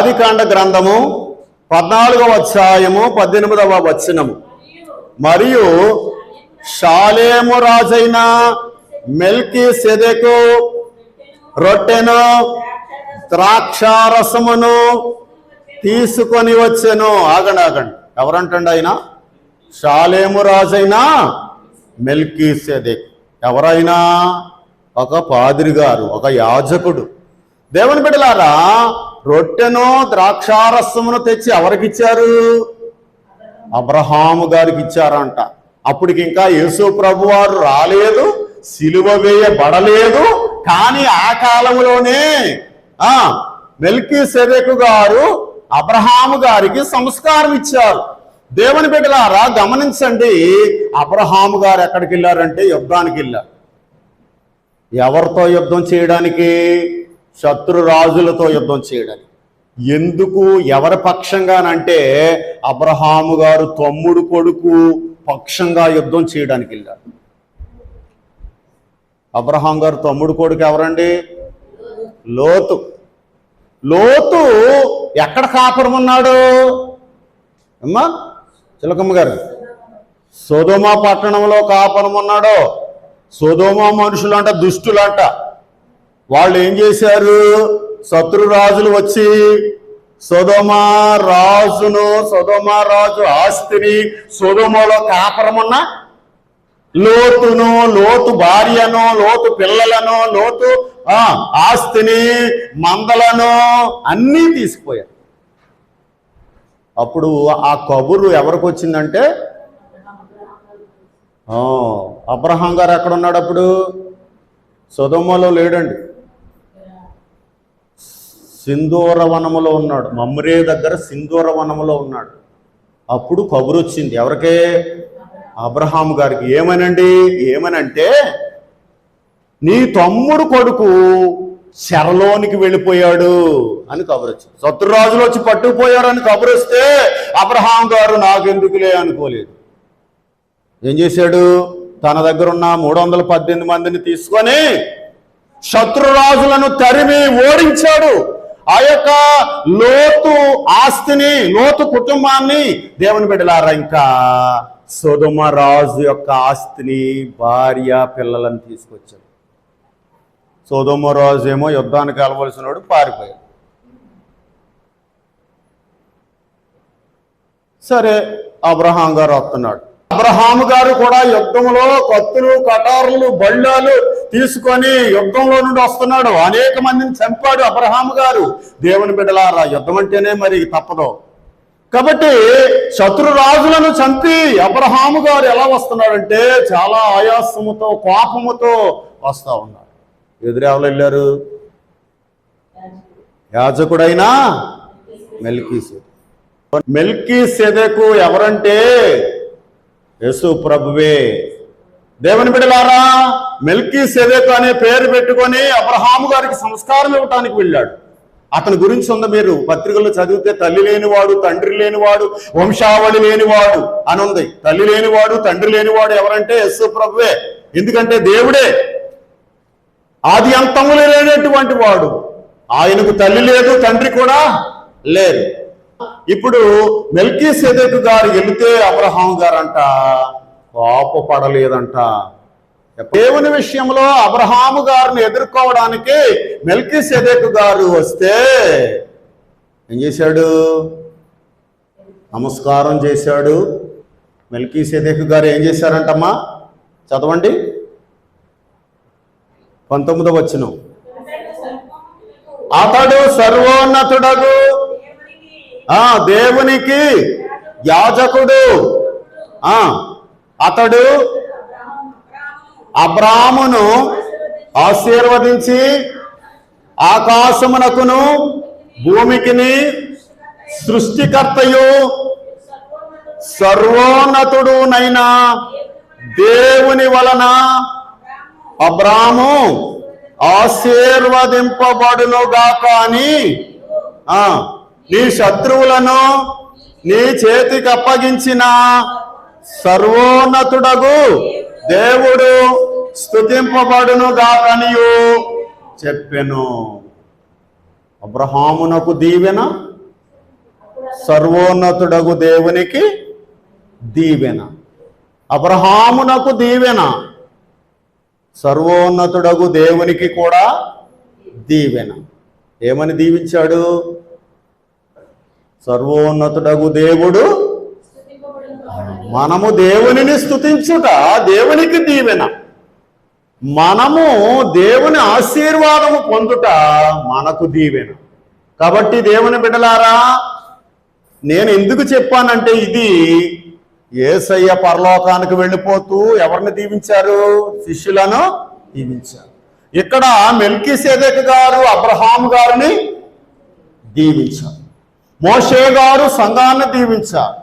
ఆదికాండ గ్రంథము పద్నాలుగవ అధ్యాయము పద్దెనిమిదవ వచనము. మరియు షాలేము రాజైన మెల్కి సెదెకు రొట్టెను ద్రాక్షారసమును తీసుకొని వచ్చెను. ఆగండి ఆగండి. ఎవరంటండి ఆయన? షాలేము రాజైన మెల్కీ సెదెక్ ఎవరైనా? ఒక పాదిరి గారు ఒక యాజకుడు. దేవుని బిడ్డలారా రొట్టెను ద్రాక్షారసమును తెచ్చి ఎవరికిచ్చారు? అబ్రహాము గారికి ఇచ్చారంట అప్పటికి ఇంకా యేసు ప్రభు వారు రాలేదు సిలువ వేయబడలేదు కానీ ఆ కాలంలోనే ఆ మెల్కీ సెదెకు గారు అబ్రహాము గారికి సంస్కారం ఇచ్చారు. దేవుని బిడ్డలారా గమనించండి అబ్రహాము గారు ఎక్కడికి వెళ్ళారంటే యుద్ధానికి వెళ్ళారు ఎవరితో యుద్ధం చేయడానికి? శత్రు రాజులతో యుద్ధం చేయడానికి ఎందుకు? ఎవరి పక్షంగానంటే అబ్రహాము గారు తమ్ముడు కొడుకు పక్షంగా యుద్ధం చేయడానికి వెళ్ళారు. అబ్రహాం గారు తమ్ముడు కొడుకు ఎవరండి? లోతు. లోతు ఎక్కడ కాపురం ఉన్నాడు అమ్మా చిలకమ్మ గారు. సోదోమా పట్టణంలో కాపురం ఉన్నాడు సోదోమా మనుషులంట దుష్టులంట. వాళ్ళు ఏం చేశారు? శత్రురాజులు వచ్చి సోదోమా రాజును సోదోమా రాజు ఆస్తిని సుధమలో కాపురమున్న లోతును లోతు భార్యను లోతు పిల్లలను లోతు ఆస్తిని మందలను అన్నీ తీసుకుపోయారు అప్పుడు ఆ కబురు ఎవరికి వచ్చిందంటే అబ్రహాం గారు ఎక్కడ ఉన్నాడు అప్పుడు? సొదొమ్మలో లేడండి. సింధూర వనములో ఉన్నాడు. మమ్రే దగ్గర సింధూర వనములో ఉన్నాడు. అప్పుడు కబురు వచ్చింది ఎవరికే? అబ్రహాం గారికి. ఏమనండి? ఏమనంటే నీ తమ్ముడు కొడుకు చెరలోనికి వెళ్ళిపోయాడు అని కబురు వచ్చింది శత్రురాజులు వచ్చి పట్టుకుపోయారు అని కబురు వస్తే అబ్రహాం గారు నాకెందుకులే అనుకోలేదు. ఏం చేశాడు? తన దగ్గర ఉన్న మూడు వందల పద్దెనిమిది మందిని తీసుకొని శత్రురాజులను తరిమి ఓడించాడు. ఆ యొక్క లోతు ఆస్తిని లోతు కుటుంబాన్ని దేవుని బిడ్డలారా ఇంకా సోదమ రాజు యొక్క ఆస్తిని భార్య పిల్లలను తీసుకొచ్చాడు. సోదమ రాజు ఏమో యుద్ధానికి వెళ్ళవలసిన వాడు పారిపోయాడు. సరే అబ్రహాం గారు వస్తున్నాడు. అబ్రహాం గారు కూడా యుద్ధంలో కత్తులు కటారులు బళ్ళాలు తీసుకొని యుద్ధంలో నుండి వస్తున్నాడు. అనేక మందిని చంపాడు అబ్రహాము గారు. దేవుని బిడ్డలారా యుద్ధం అంటేనే మరి తప్పదు. కాబట్టి శత్రు రాజులను చంపి అబ్రహాము గారు ఎలా వస్తున్నాడంటే చాలా ఆయాసముతో కోపముతో వస్తూ ఉన్నాడు. ఎవరు వెళ్ళారు? యాజకుడైనా మెల్కీ మెల్కీ సెదకు ఎవరంటే యేసు ప్రభువే. దేవుని బిడలారా మెల్కీ సెదకు అనే పేరు పెట్టుకొని అబ్రహాము గారికి సంస్కారం ఇవ్వటానికి వెళ్ళాడు. అతని గురించి ఉంది మీరు పత్రికల్లో చదివితే తల్లి లేనివాడు తండ్రి లేనివాడు వంశావళి లేనివాడు అని ఉంది. తల్లి లేనివాడు తండ్రి లేనివాడు ఎవరంటే ఎస్ ప్రభువే. ఎందుకంటే దేవుడే ఆది అంతములు లేనటువంటి వాడు. ఆయనకు తల్లి లేదు తండ్రి కూడా లేరు. ఇప్పుడు మెల్కీ సెదెకు గారు వెళితే అబ్రహాం గారంట కోపపడలేదంట. దేవుని విషయంలో అబ్రహాము గారిని ఎదుర్కోవడానికి మెల్కి సెదెకు గారు వస్తే ఏం చేశాడు? నమస్కారం చేశాడు. మెల్కీ సెదెకు గారు ఏం చేశారంటమ్మా? చదవండి. పంతొమ్మిదవ వచ్చిన అతడు సర్వోన్నతుడగు. దేవునికి యాజకుడు. ఆ అతడు అబ్రామును ఆశీర్వదించి ఆకాశమునకును భూమికిని సృష్టికర్తయు సర్వోన్నతుడునైన దేవుని వలన అబ్రాము ఆశీర్వదింపబడునుగాక అని ఆ నీ శత్రువులను నీ చేతికి అప్పగించిన సర్వోన్నతుడగు దేవుడు స్తుతింపబడును గాకనియు చెప్పెను. అబ్రహామునకు దీవెన సర్వోన్నతుడగు దేవునికి దీవెన. అబ్రహామునకు దీవెన సర్వోన్నతుడగు దేవునికి కూడా దీవెన. ఏమని దీవించాడు? సర్వోన్నతుడగు దేవుడు మనము దేవునిని స్తుతించుట దేవునికి దీవెన. మనము దేవుని ఆశీర్వాదము పొందుట మనకు దీవెన. కాబట్టి దేవుని బిడ్డలారా నేను ఎందుకు చెప్పానంటే ఇది ఏసయ్య పరలోకానికి వెళ్ళిపోతూ ఎవరిని దీవించారు? శిష్యులను దీవించారు. ఇక్కడ మెల్కి గారు అబ్రహాం గారిని దీవించారు. మోషే గారు సంఘాన్ని దీవించారు.